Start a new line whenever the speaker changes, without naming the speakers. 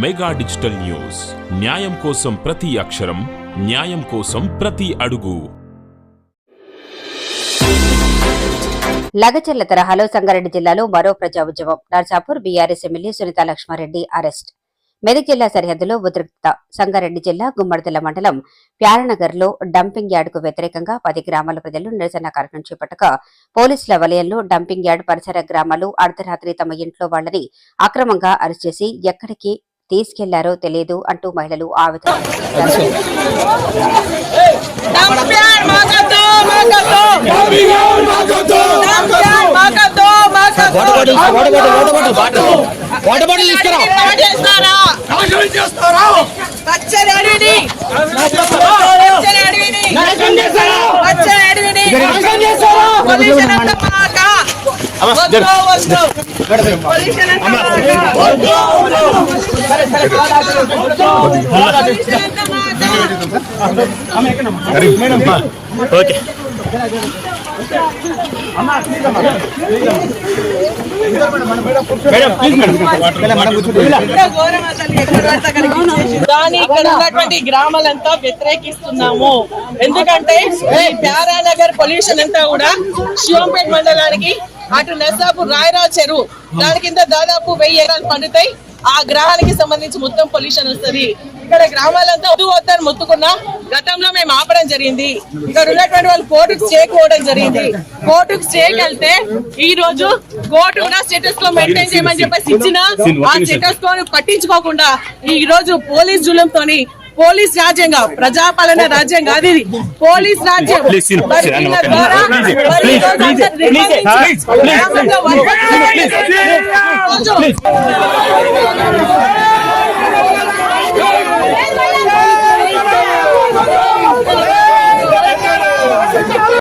Mega digital news. న్యాయం కోసం ప్రతి అక్షరం న్యాయం కోసం ప్రతి అడుగు.
లగచర్ల తరహాలో సంగారెడ్డి జిల్లాలో మరో ప్రజా ఉద్యమం Narsapur BRS MLA Sunitha Laxma Reddy arrest. Medak జిల్లా సరిహద్దులో ఉద్రిక్తత. సంగారెడ్డి జిల్లా గుమ్మడిదల మండలం ప్యారనగర్లో డంపింగ్ యార్డుకు వ్యతిరేకంగా పది గ్రామాల ప్రజలు నిరసన కార్యక్రమం చేపట్టగా పోలీసుల వలయంలో డంపింగ్ యార్డ్ పరిసర గ్రామాలు అర్ధరాత్రి తమ ఇంట్లో వాళ్ళని అక్రమంగా అరెస్ట్ చేసి ఎక్కడికి తీసుకెళ్ళారో తెలియదు అంటూ మహిళలు ఆవేదన
ఓకే
దాని ఇక్కడ ఉన్నటువంటి గ్రామాలంతా వ్యతిరేకిస్తున్నాము. ఎందుకంటే ప్యారానగర్ పొల్యూషన్ అంతా కూడా శివంపేట మండలానికి అటు నర్సాపూర్ రాయరావు చెరువు. దాని కింద దాదాపు వెయ్యి ఎకరాలు పండుతాయి. ఆ గ్రహానికి సంబంధించి మొత్తం పొల్యూషన్ వస్తది ఇక్కడ గ్రామాలంతా వద్దు వద్దని మొత్తుకున్నా గతంలో మేము ఆపడం జరిగింది ఇక్కడ ఉన్నటువంటి వాళ్ళు కోర్టుకు స్టే కోవడం జరిగింది కోర్టుకు వెళ్తే ఈ రోజు కోర్టు కూడా స్టేటస్ కో మెయింటైన్ చేయమని చెప్పేసి ఇచ్చిన ఆ స్టేటస్ కో పట్టించుకోకుండా ఈ రోజు పోలీస్ జులంతోని పోలీస్ రాజ్యంగా ప్రజాపాలన రాజ్యం కాదు ఇది పోలీస్ రాజ్యం ద్వారా